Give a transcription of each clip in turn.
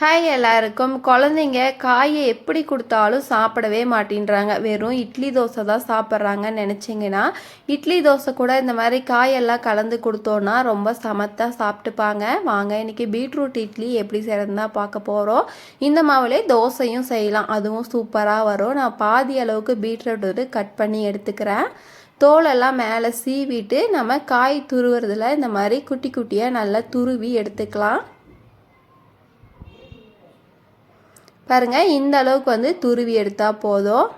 Hi எல்லாருக்கும். குழந்தைங்க காயை எப்படி கொடுத்தாலும் சாப்பிடவே மாட்டேன்றாங்க. வெறும் இட்லி தோசை தான் சாப்பிட்றாங்கன்னு நினச்சிங்கன்னா இட்லி தோசை கூட இந்த மாதிரி காயெல்லாம் கலந்து கொடுத்தோன்னா ரொம்ப சமத்தாக சாப்பிட்டுப்பாங்க. வாங்க இன்றைக்கி பீட்ரூட் இட்லி எப்படி செய்கிறதுனா பார்க்க போகிறோம் இந்த மாவுலே தோசையும் செய்யலாம். அதுவும் சூப்பராக வரும். நான் பாதி அளவுக்கு பீட்ரூட் வந்து கட் பண்ணி எடுத்துக்கிறேன். தோலெல்லாம் மேலே சீவிட்டு நம்ம காய் துருவுறதுல இந்த மாதிரி குட்டி குட்டியாக நல்லா துருவி எடுத்துக்கலாம். பாருங்கள் இந்த அளவுக்கு வந்து துருவி எடுத்தால் போதும்.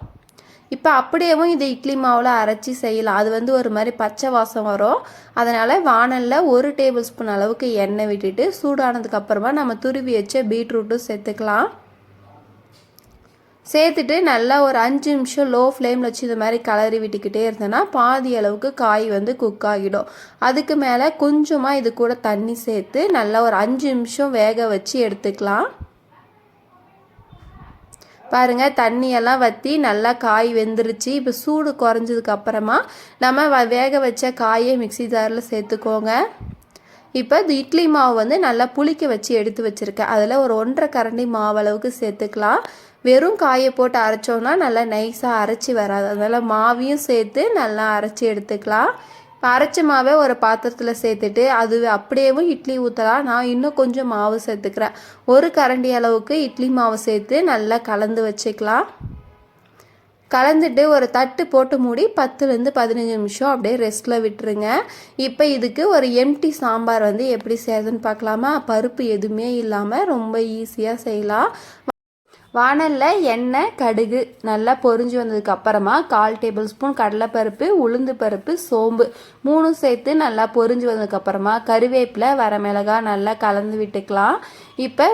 இப்போ அப்படியேவும் இது இட்லி மாவில் அரைச்சி செய்யலாம். அது வந்து ஒரு மாதிரி பச்சை வாசம் வரும். அதனால் வானலில் ஒரு டேபிள் ஸ்பூன் அளவுக்கு எண்ணெய் விட்டுட்டு சூடானதுக்கப்புறமா நம்ம துருவி வச்ச பீட்ரூட்டும் சேர்த்துக்கலாம். சேர்த்துட்டு நல்லா ஒரு அஞ்சு நிமிஷம் லோ ஃப்ளேமில் வச்சு இது மாதிரி கலரி விட்டுக்கிட்டே இருந்தேன்னா பாதி அளவுக்கு காய் வந்து குக் ஆகிடும். அதுக்கு மேலே கொஞ்சமாக இது கூட தண்ணி சேர்த்து நல்லா ஒரு அஞ்சு நிமிஷம் வேக வச்சு எடுத்துக்கலாம். பாருங்கள் தண்ணியெல்லாம் வற்றி நல்லா காய் வெந்துருச்சு. இப்போ சூடு குறைஞ்சதுக்கு அப்புறமா நம்ம வேக வச்ச காயை மிக்சி ஜாரில் சேர்த்துக்கோங்க. இப்போ இது இட்லி மாவு வந்து நல்லா புளிக்க வச்சு எடுத்து வச்சுருக்கேன். அதில் ஒரு ஒன்றரை கரண்டி மாவு அளவுக்கு சேர்த்துக்கலாம். வெறும் காயை போட்டு அரைச்சோன்னா நல்லா நைஸாக அரைச்சி வராது. அதனால் மாவையும் சேர்த்து நல்லா அரைச்சி எடுத்துக்கலாம். அரைச்ச மாவை ஒரு பாத்திரத்தில் சேர்த்துட்டு அது அப்படியேவும் இட்லி ஊற்றலாம் நான் இன்னும் கொஞ்சம் மாவு சேர்த்துக்கிறேன். ஒரு கரண்டி அளவுக்கு இட்லி மாவு சேர்த்து நல்லா கலந்து வச்சுக்கலாம். கலந்துட்டு ஒரு தட்டு போட்டு மூடி பத்துலேருந்து பதினஞ்சு நிமிஷம் அப்படியே ரெஸ்ட்டில் விட்டுருங்க. இப்போ இதுக்கு ஒரு எம்டி சாம்பார் வந்து எப்படி செய்யறதுன்னு பார்க்கலாமா? பருப்பு எதுவுமே இல்லாமல் ரொம்ப ஈஸியாக செய்யலாம். வானலில் எண்ணெய் கடுகு நல்லா பொரிஞ்சு வந்ததுக்கு அப்புறமா கால் டேபிள் ஸ்பூன் கடலைப்பருப்பு உளுந்து பருப்பு சோம்பு மூணும் சேர்த்து நல்லா பொரிஞ்சு வந்ததுக்கப்புறமா கருவேப்பிலை வரமிளகாய் நல்லா கலந்து விட்டுக்கலாம். இப்போ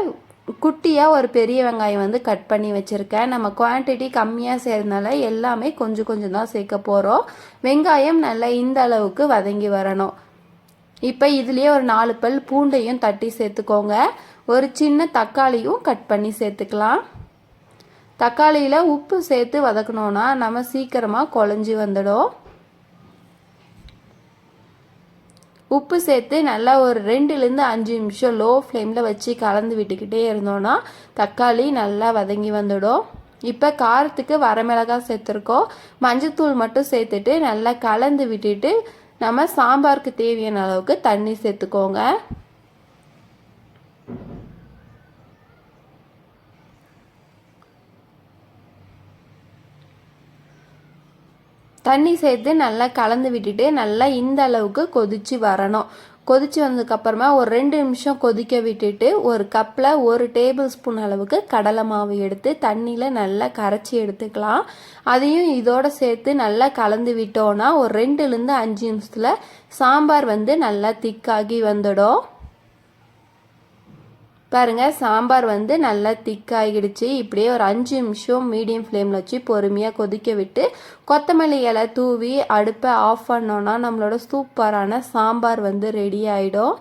குட்டியாக ஒரு பெரிய வெங்காயம் வந்து கட் பண்ணி வச்சுருக்கேன். நம்ம குவான்டிட்டி கம்மியாக செய்கிறதுனால எல்லாமே கொஞ்சம் கொஞ்சம் தான் சேர்க்க போகிறோம் வெங்காயம் நல்லா இந்த அளவுக்கு வதங்கி வரணும். இப்போ இதுலேயே ஒரு நாலு பல் பூண்டையும் தட்டி சேர்த்துக்கோங்க. ஒரு சின்ன தக்காளியும் கட் பண்ணி சேர்த்துக்கலாம். தக்காளியில் உப்பு சேர்த்து வதக்கணுன்னா நம்ம சீக்கிரமாக குழஞ்சி வந்துடும். உப்பு சேர்த்து நல்லா ஒரு ரெண்டுலேருந்து அஞ்சு நிமிஷம் லோ ஃப்ளேமில் வச்சு கலந்து விட்டுக்கிட்டே இருந்தோன்னா தக்காளி நல்லா வதங்கி வந்துடும். இப்போ காரத்துக்கு வரமிளகாய் சேர்த்துருக்கோம். மஞ்சத்தூள் மட்டும் சேர்த்துட்டு நல்லா கலந்து விட்டுட்டு நம்ம சாம்பாருக்கு தேவையான அளவுக்கு தண்ணி சேர்த்துக்கோங்க. தண்ணி சேர்த்து நல்லா கலந்து விட்டுட்டு நல்லா இந்த அளவுக்கு கொதித்து வரணும். கொதித்து வந்ததுக்கப்புறமா ஒரு ரெண்டு நிமிஷம் கொதிக்க விட்டுட்டு ஒரு கப்பில் ஒரு டேபிள் ஸ்பூன் அளவுக்கு கடலை மாவு எடுத்து தண்ணியில் நல்லா கரைச்சி எடுத்துக்கலாம். அதையும் இதோட சேர்த்து நல்லா கலந்து விட்டோன்னா ஒரு ரெண்டுலேருந்து அஞ்சு நிமிஷத்தில் சாம்பார் வந்து நல்லா திக்காகி வந்துடும். பாருங்கள் சாம்பார் வந்து நல்லா திக்காகிடுச்சு இப்படியே ஒரு அஞ்சு நிமிஷம் மீடியம் ஃப்ளேமில் வச்சு பொறுமையாக கொதிக்க விட்டு கொத்தமல்லி இலை தூவி அடுப்பை ஆஃப் பண்ணோன்னா நம்மளோட சூப்பரான சாம்பார் வந்து ரெடி ஆகிடும்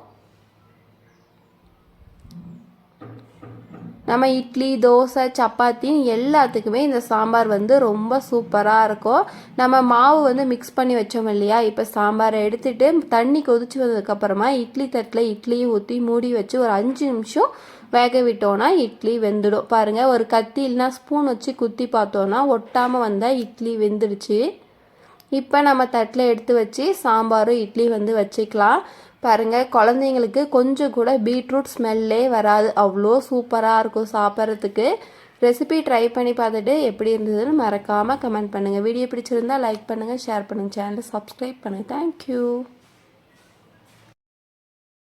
நம்ம இட்லி தோசை சப்பாத்தி எல்லாத்துக்குமே இந்த சாம்பார் வந்து ரொம்ப சூப்பராக இருக்கும். நம்ம மாவு வந்து மிக்ஸ் பண்ணி வச்சோம் இல்லையா? இப்போ சாம்பாரை எடுத்துட்டு தண்ணி கொதிச்சு வந்ததுக்கப்புறமா இட்லி தட்டில் இட்லியை ஊற்றி மூடி வச்சு ஒரு அஞ்சு நிமிஷம் வேக விட்டோன்னா இட்லி வெந்துடும். பாருங்கள் ஒரு கத்தி இல்லைனா ஸ்பூன் வச்சு குத்தி பார்த்தோன்னா ஒட்டாமல் வந்தால் இட்லி வெந்துடுச்சு. இப்போ நம்ம தட்டில் எடுத்து வச்சு சாம்பாரும் இட்லி வந்து வச்சுக்கலாம். பாருங்கள் குழந்தைங்களுக்கு கொஞ்சம் கூட பீட்ரூட் ஸ்மெல்லே வராது. அவ்வளோ சூப்பராக இருக்கும் சாப்பிட்றதுக்கு. ரெசிபி ட்ரை பண்ணி பார்த்துட்டு எப்படி இருந்ததுன்னு மறக்காமல் கமெண்ட் பண்ணுங்கள் வீடியோ பிடிச்சிருந்தால் லைக் பண்ணுங்கள் ஷேர் பண்ணுங்கள் சேனலை சப்ஸ்கிரைப் பண்ணுங்கள் தேங்க்யூ